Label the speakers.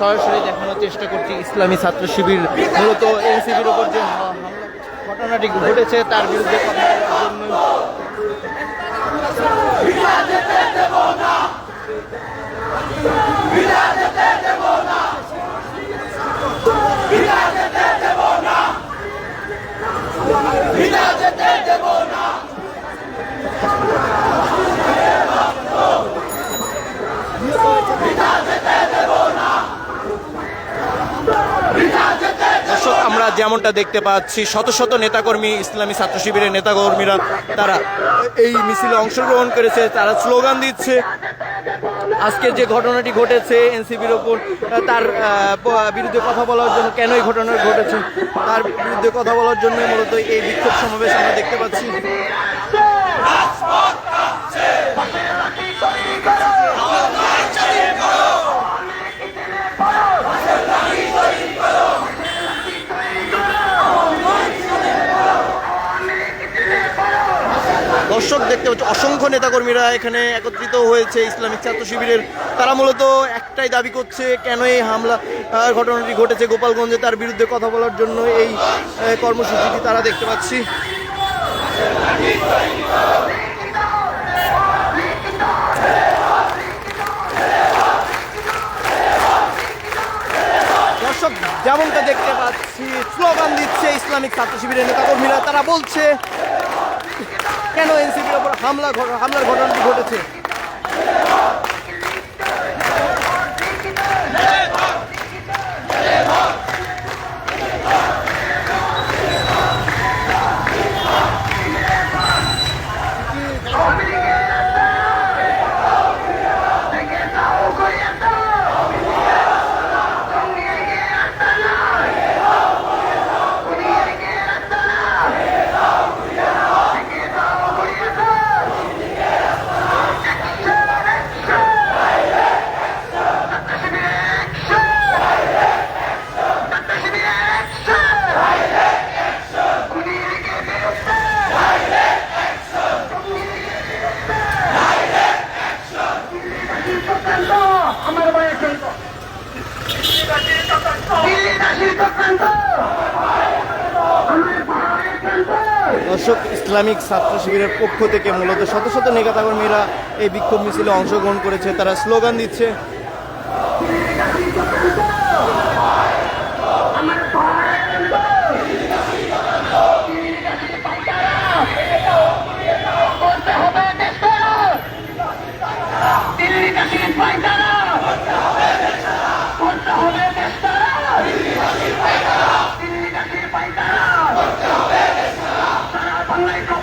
Speaker 1: সরাসরি দেখানোর চেষ্টা করছি ইসলামী ছাত্র শিবির। মূলত এনসিপির ওপর যে ঘটনাটি ঘটেছে, তার বিরুদ্ধে কথা বলার জন্য দর্শক আমরা যেমনটা দেখতে পাচ্ছি, শত শত নেতাকর্মী, ইসলামী ছাত্র শিবিরের নেতাকর্মীরা তারা এই মিছিলে অংশগ্রহণ করেছে, তারা স্লোগান দিচ্ছে। আজকে যে ঘটনাটি ঘটেছে এনসিপির ওপর, তার বিরুদ্ধে কথা বলার জন্য কেন এই ঘটনা ঘটেছে, তার বিরুদ্ধে কথা বলার জন্য মূলত এই বিক্ষোভ সমাবেশ আমরা দেখতে পাচ্ছি। দেখতে পাচ্ছি, অসংখ্য নেতাকর্মীরা এখানে একত্রিত হয়েছে ইসলামিক ছাত্র শিবিরের। তারা মূলত একটাই দাবি করছে, কেন এই হামলা ঘটনাটি ঘটেছে গোপালগঞ্জে, তার বিরুদ্ধে কথা বলার জন্য এই কর্মসূচিটি তারা দেখতে পাচ্ছি। যেমনটা দেখতে পাচ্ছি, স্লোগান দিচ্ছে ইসলামিক ছাত্র শিবিরের নেতাকর্মীরা। তারা বলছে হামলা হামলার ঘটনাটি ঘটেছে। দর্শক, ইসলামিক ছাত্র শিবিরের পক্ষ থেকে মূলত শত শত নেতাকর্মীরা এই বিক্ষোভ মিছিলে অংশগ্রহণ করেছে। তারা স্লোগান দিচ্ছে অন্যায়